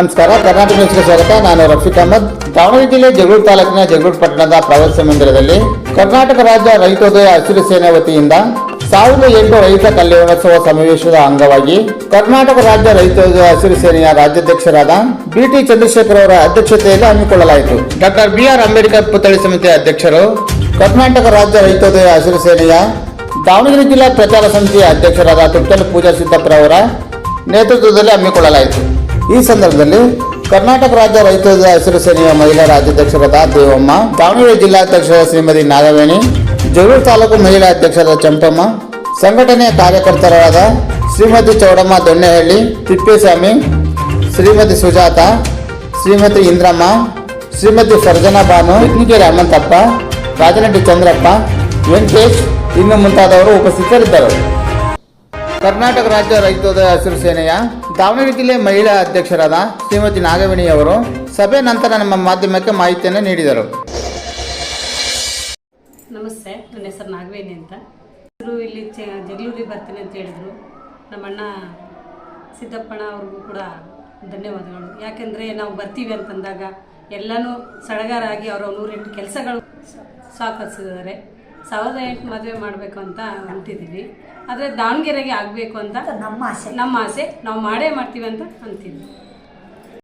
ನಮಸ್ಕಾರ, ಕರ್ನಾಟಕ ನ್ಯೂಸ್ಗೆ ಸ್ವಾಗತ. ನಾನು ರಫೀಕ್ ಅಹಮದ್. ದಾವಣಗೆರೆ ಜಿಲ್ಲೆ ಜಗಳೂರು ತಾಲೂಕಿನ ಜಗಳೂರು ಪಟ್ಟಣದ ಪ್ರವಾಸ ಮಂದಿರದಲ್ಲಿ ಕರ್ನಾಟಕ ರಾಜ್ಯ ರೈತೋದಯ ಹಸಿರು ಸೇನೆ ವತಿಯಿಂದ ಸಾವಿರದ ಎಂಟು ರೈತ ಕಲ್ಯಾಣೋತ್ಸವ ಸಮಾವೇಶದ ಅಂಗವಾಗಿ ಕರ್ನಾಟಕ ರಾಜ್ಯ ರೈತೋದಯ ಹಸಿರು ಸೇನೆಯ ರಾಜ್ಯಾಧ್ಯಕ್ಷರಾದ ಬಿಟಿ ಚಂದ್ರಶೇಖರ್ ಅವರ ಅಧ್ಯಕ್ಷತೆಯಲ್ಲಿ ಹಮ್ಮಿಕೊಳ್ಳಲಾಯಿತು. ಡಾಕ್ಟರ್ ಬಿಆರ್ ಅಂಬೇಡ್ಕರ್ ಪುತ್ಥಳಿ ಸಮಿತಿ ಅಧ್ಯಕ್ಷರು ಕರ್ನಾಟಕ ರಾಜ್ಯ ರೈತೋದಯ ಹಸಿರು ಸೇನೆಯ ದಾವಣಗೆರೆ ಜಿಲ್ಲಾ ಪ್ರಚಾರ ಸಮಿತಿಯ ಅಧ್ಯಕ್ಷರಾದ ತುಪ್ಪಲ್ ಪೂಜಾ ಸಿದ್ದಪ್ಪರವರ ನೇತೃತ್ವದಲ್ಲಿ ಹಮ್ಮಿಕೊಳ್ಳಲಾಯಿತು. ಈ ಸಂದರ್ಭದಲ್ಲಿ ಕರ್ನಾಟಕ ರಾಜ್ಯ ರೈತ ಹಸಿರು ಸೇನೆಯ ಮಹಿಳಾ ರಾಜ್ಯಾಧ್ಯಕ್ಷರಾದ ದೇವಮ್ಮ, ದಾವಣಗೆರೆ ಜಿಲ್ಲಾಧ್ಯಕ್ಷರ ಶ್ರೀಮತಿ ನಾಗವೇಣಿ ಜಗಳೂರು ತಾಲೂಕು ಮಹಿಳಾ ಅಧ್ಯಕ್ಷರ ಚಂಪಮ್ಮ, ಸಂಘಟನೆಯ ಕಾರ್ಯಕರ್ತರಾದ ಶ್ರೀಮತಿ ಚೌಡಮ್ಮ ದೊಣ್ಣೆಹಳ್ಳಿ, ತಿಪ್ಪೇಸ್ವಾಮಿ, ಶ್ರೀಮತಿ ಸುಜಾತ, ಶ್ರೀಮತಿ ಇಂದ್ರಮ್ಮ, ಶ್ರೀಮತಿ ಸರ್ಜನಾ ಬಾನು ಯಜ್ಞಗಿರಿ ಹನುಮಂತಪ್ಪ ರಾಜನಟ್ಟಿ ಚಂದ್ರಪ್ಪ, ವೆಂಕಟೇಶ್, ಇನ್ನು ಮುಂತಾದವರು ಉಪಸ್ಥಿತರಿದ್ದರು. ಕರ್ನಾಟಕ ರಾಜ್ಯ ರೈತೋದಯ ಹಸಿರು ಸೇನೆಯ ದಾವಣಗೆರೆ ಜಿಲ್ಲೆ ಮಹಿಳಾ ಅಧ್ಯಕ್ಷರಾದ ಶ್ರೀಮತಿ ನಾಗವೇಣಿ ಅವರು ಸಭೆ ನಂತರ ನಮ್ಮ ಮಾಧ್ಯಮಕ್ಕೆ ಮಾಹಿತಿಯನ್ನು ನೀಡಿದರು. ನಮಸ್ತೆ, ನನ್ನ ಹೆಸರು ನಾಗವೇಣಿ ಅಂತ. ಇಲ್ಲಿ ಜಗಳೂರಿಗೆ ಬರ್ತೀನಿ ಅಂತ ಹೇಳಿದರು. ನಮ್ಮಣ್ಣ ಸಿದ್ದಪ್ಪಣ್ಣ ಅವ್ರಿಗೂ ಕೂಡ ಧನ್ಯವಾದಗಳು. ಯಾಕೆಂದರೆ ನಾವು ಬರ್ತೀವಿ ಅಂತಂದಾಗ ಎಲ್ಲನೂ ಸಡಗರಾಗಿ ಅವರ ನೂರೆಂಟು ಕೆಲಸಗಳು ಸಾಕರಿಸಿದ್ದಾರೆ ಸಾವಿರದ ಎಂಟು ಮದುವೆ ಮಾಡಬೇಕು ಅಂತ ಅಂತಿದ್ದೀವಿ ಆದರೆ ದಾವಣಗೆರೆಗೆ ಆಗಬೇಕು ಅಂತ ನಮ್ಮ ಆಸೆ. ನಮ್ಮ ಆಸೆ. ನಾವು ಮಾಡೇ ಮಾಡ್ತೀವಿ ಅಂತ ಅಂತಿದ್ವಿ.